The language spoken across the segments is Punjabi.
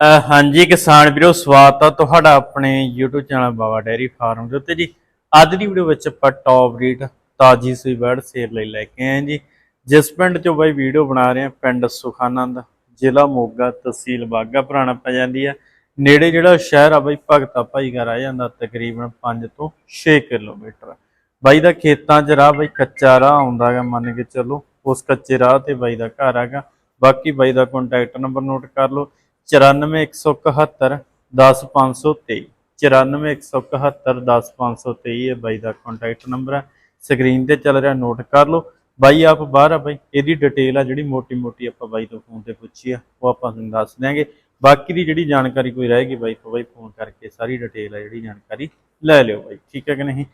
ਹਾਂਜੀ ਕਿਸਾਨ ਵੀਰੋ, ਸਵਾਗਤ ਆ ਤੁਹਾਡਾ ਆਪਣੇ YouTube channel Baba dairy farm ਦੇ ਉੱਤੇ ਜੀ। ਅੱਜ ਦੀ ਵੀਡੀਓ ਵਿੱਚ ਆਪਾਂ ਟੌਪ ਰੇਟ ਤਾਜੀ ਸੂਈ ਬਰਡ ਸੇਲ ਲਈ ਲੈ ਕੇ ਆਏ ਜੀ। ਜਿਸ ਪਿੰਡ ਚੋਂ ਬਾਈ ਵੀਡੀਓ ਬਣਾ ਰਹੇ ਹਾਂ, ਪਿੰਡ ਸੁਖਾਨੰਦ, ਜ਼ਿਲ੍ਹਾ ਮੋਗਾ, ਤਹਿਸੀਲ ਬਾਗਾ ਪੁਰਾਣਾ ਪੈ ਜਾਂਦੀ ਆ। ਨੇੜੇ ਜਿਹੜਾ ਸ਼ਹਿਰ ਆ ਬਾਈ, ਭਗਤਾ ਭਾਈ ਘਰ ਆ ਜਾਂਦਾ ਤਕਰੀਬਨ 5 ਤੋਂ 6 ਕਿਲੋਮੀਟਰ। ਬਾਈ ਦਾ ਖੇਤਾਂ 'ਚ ਰਾਹ ਬਾਈ ਕੱਚਾ ਰਾਹ ਆਉਂਦਾ ਗਾ ਮੰਨ ਕੇ ਚੱਲੋ, ਉਸ ਕੱਚੇ ਰਾਹ ਤੇ ਬਾਈ ਦਾ ਘਰ ਹੈਗਾ। ਬਾਕੀ ਬਾਈ ਦਾ ਕੰਟੈਕਟ ਨੰਬਰ ਨੋਟ ਕਰ ਲਓ। 94171 10523 94171 10523 ਇਹ ਬਾਈ ਦਾ ਕੰਟੈਕਟ ਨੰਬਰ ਹੈ। ਸਕਰੀਨ ਤੇ ਚੱਲ ਰਿਹਾ ਨੋਟ ਕਰ ਲਓ। ਬਾਈ, ਆਪ ਬਾਹਰ ਆ ਬਾਈ। ਇਹਦੀ ਡਿਟੇਲ ਆ ਜਿਹੜੀ ਮੋਟੀ ਮੋਟੀ ਆਪਾਂ ਬਾਈ ਤੋਂ ਫੋਨ ਤੇ ਪੁੱਛੀ ਆ, ਉਹ ਆਪਾਂ ਤੁਹਾਨੂੰ ਦੱਸ ਦਿਆਂਗੇ। ਬਾਕੀ ਦੀ ਜਿਹੜੀ ਜਾਣਕਾਰੀ ਕੋਈ ਰਹੇਗੀ ਬਾਈ ਤੋਂ, ਬਾਈ ਫੋਨ ਕਰਕੇ ਸਾਰੀ ਡਿਟੇਲ ਆ ਜਿਹੜੀ ਜਾਣਕਾਰੀ ਲੈ ਲਿਓ ਬਾਈ। ਠੀਕ ਹੈ ਕਿ ਨਹੀਂ?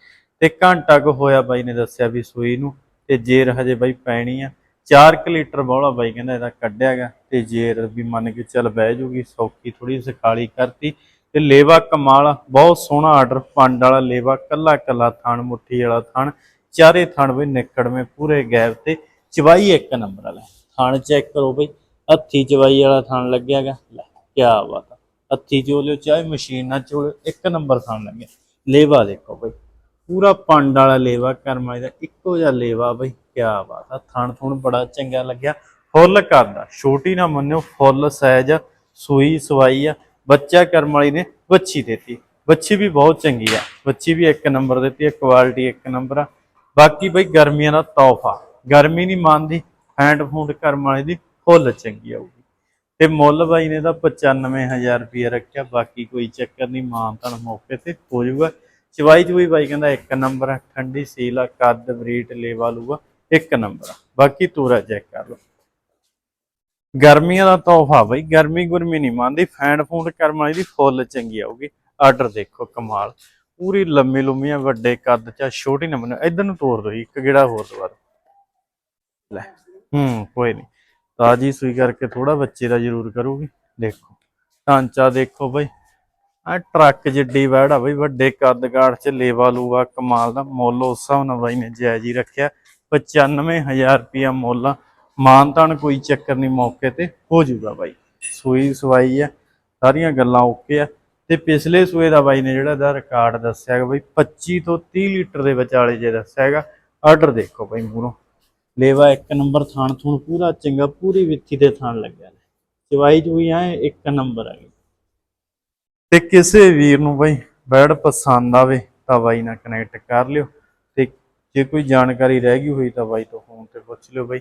ਤੇ ਘੰਟਾ ਕੁ ਹੋਇਆ ਬਾਈ ਨੇ ਦੱਸਿਆ ਵੀ ਸੂਈ ਨੂੰ, ਤੇ ਜੇਰ ਹਜੇ ਬਾਈ ਪੈਣੀ ਆ। 4 ਲੀਟਰ ਬੋਲਾ ਬਾਈ ਕਹਿੰਦਾ ਇਹਦਾ ਕੱਢਿਆਗਾ ਤੇ ਜੇ ਵੀ ਮੰਨ ਕੇ ਚੱਲ ਬਹਿ ਜੂਗੀ, ਸੌਖੀ ਥੋੜੀ ਸਖਾਲੀ ਕਰਤੀ ਤੇ ਲੇਵਾ ਕਮਾਲ ਬਹੁਤ ਸੋਹਣਾ ਆਰਡਰ ਪੰਡ ਵਾਲਾ ਲੇਵਾ, ਕੱਲਾ ਕੱਲਾ ਥਣ, ਮੁੱਠੀ ਵਾਲਾ ਥਣ, ਚਾਰੇ ਥਣ ਵੀ ਨਿਕੜਵੇਂ ਪੂਰੇ ਗੈਪ ਤੇ ਚਵਾਈ ਇੱਕ ਨੰਬਰ ਵਾਲਾ। ਥਣ ਚੈੱਕ ਕਰੋ ਬਈ, ਹੱਥੀ ਚਵਾਈ ਵਾਲਾ ਥਣ ਲੱਗਿਆਗਾ ਲੈ ਕੀ ਬਾਤ ਆ। ਹੱਥੀ ਚੋਲਿਓ ਚਾਹੇ ਮਸ਼ੀਨ ਨਾਲ ਚੋਲਿਓ, ਇੱਕ ਨੰਬਰ ਥਾਣ ਲੱਗਿਆ। ਲੇਵਾ ਦੇਖੋ ਬਈ, ਪੂਰਾ ਪੰਡ ਵਾਲਾ ਲੇਵਾ ਕਰਮਾਈ ਦਾ ਇੱਕੋ ਜਿਹਾ ਲੇਵਾ ਬਈ ਕੀ ਬਾਤ ਆ। ਥਣ ਥੁਣ ਬੜਾ ਚੰਗਾ ਲੱਗਿਆ। ਫੁੱਲ ਕਰਦਾ ਛੋਟੀ ਨਾ ਮੰਨਿਓ, ਫੁੱਲ ਸਾਈਜ਼ ਆ ਸੂਈ ਸਵਾਈ ਆ। ਬੱਚਾ ਕਰਮ ਵਾਲੀ ਨੇ ਬੱਚੀ ਦਿੱਤੀ। ਬੱਚੀ ਵੀ ਬਹੁਤ ਚੰਗੀ ਆ। ਬੱਚੀ ਵੀ ਇੱਕ ਨੰਬਰ ਦਿੱਤੀ ਆ ਕੁਆਲਿਟੀ ਇੱਕ ਨੰਬਰ ਆ। ਬਾਕੀ ਬਈ ਗਰਮੀਆਂ ਦਾ ਤੋਹਫਾ। ਗਰਮੀ ਨਹੀਂ ਮੰਨਦੀ ਹੈਂਡ ਫੂਡ ਕਰਮ ਵਾਲੀ ਦੀ ਫੁੱਲ ਚੰਗੀ ਆਊਗੀ। ਤੇ ਮੁੱਲ ਬਾਈ ਨੇ ਤਾਂ 95000 ਰੁਪਏ ਰੱਖਿਆ। ਬਾਕੀ ਕੋਈ ਚੱਕਰ ਨਹੀਂ ਮਾਨਤਨ ਮੌਕੇ ਤੇ ਹੋ ਜਾਊਗਾ। ਚਵਾਈ ਚੁਈ ਬਾਈ ਕਹਿੰਦਾ ਇੱਕ ਨੰਬਰ ਆ। ਠੰਡੀ ਸੀਲ ਆ, ਕੱਦ ਬਰੀਟ ਲੇਵਾ ਲੂਗਾ, ਇੱਕ ਨੰਬਰ ਆ। ਬਾਕੀ ਤੂਰਾ ਚੈੱਕ ਕਰ ਲਓ। ਗਰਮੀਆਂ ਦਾ ਤੋਹਫਾ ਬਈ ਗਰਮੀ ਗੁਰਮੀ ਨਹੀਂ ਮੰਨਦੀ ਫੈਂਡ ਫੂਡ ਕਰਮ ਵਾਲੀ ਦੀ ਫੁੱਲ ਚੰਗੀ ਆਊਗੀ। ਆਰਡਰ ਦੇਖੋ ਕਮਾਲ ਪੂਰੀ ਲੰਮੀ ਲੰਮੀਆਂ ਵੱਡੇ ਕੱਦ ਚ ਆ, ਛੋਟੀ ਨਾ ਮੈਨੂੰ ਇਧਰ ਨੂੰ ਤੋੜ ਦੋ ਇੱਕ ਗੇੜਾ ਹੋਰ ਦੁਬਾਰਾ ਲੈ ਹੂੰ ਕੋਈ ਨਹੀਂ ਤਾਜੀ ਸੂਈ ਕਰਕੇ ਥੋੜਾ ਬੱਚੇ ਦਾ ਜ਼ਰੂਰ ਕਰੂਗੀ ਦੇਖੋ। ਢਾਂਚਾ ਦੇਖੋ ਬਈ ਆ ਟਰੱਕ ਜਿੱਡੀ ਵੈੜ ਬਈ ਵੱਡੇ ਕੱਦ ਕਾਠ ਚ ਲੇਵਾ ਲੂਵਾ ਕਮਾਲ ਦਾ ਮੁੱਲ ਉਸ ਹਿਸਾਬ ਨਾਲ ਬਾਈ ਨੇ ਜਾਇਜ਼ ਹੀ ਰੱਖਿਆ 95000 ਰੁਪਿਆ ਮੁੱਲ ਆ। ਮਾਨਤਾਨ ਕੋਈ ਚੱਕਰ ਨਹੀਂ ਮੌਕੇ ਤੇ, ਹੋ ਜਾਊਗਾ ਬਾਈ। ਸੂਈ ਸਵਾਈ ਆ, ਸਾਰੀਆਂ ਗੱਲਾਂ ਓਕੇ ਆ। ਤੇ ਪਿਛਲੇ ਸੂਏ ਦਾ ਬਾਈ ਨੇ ਜਿਹੜਾ ਇਹਦਾ ਰਿਕਾਰਡ ਦੱਸਿਆ ਹੈਗਾ ਬਾਈ 25 ਤੋਂ 30 ਲੀਟਰ ਦੇ ਵਿਚਾਲੇ ਜੇ ਦੱਸਿਆ ਹੈਗਾ ਆਰਡਰ ਦੇਖੋ ਬਾਈ ਮੂਰੋਂ ਲੇਵਾ ਇੱਕ ਨੰਬਰ ਥਾਣ ਥੂਣ ਪੂਰਾ ਚੰਗਾ, ਪੂਰੀ ਵਿੱਥੀ ਤੇ ਥਾਣ ਲੱਗਿਆ ਨੇ। ਚਵਾਈ ਚੂਈ ਆ ਇੱਕ ਨੰਬਰ ਆ ਤੇ ਕਿਸੇ ਵੀਰ ਨੂੰ ਬਾਈ, ਬੈਡ ਪਸੰਦ ਆਵੇ ਤਾਂ ਬਾਈ ਨਾਲ ਕਨੈਕਟ ਕਰ ਲਿਓ। ਤੇ ਜੇ ਕੋਈ ਜਾਣਕਾਰੀ ਰਹਿ ਗਈ ਹੋਈ ਤਾਂ ਬਾਈ ਤੋਂ ਫੋਨ ਤੇ ਪੁੱਛ ਲਿਓ ਬਾਈ।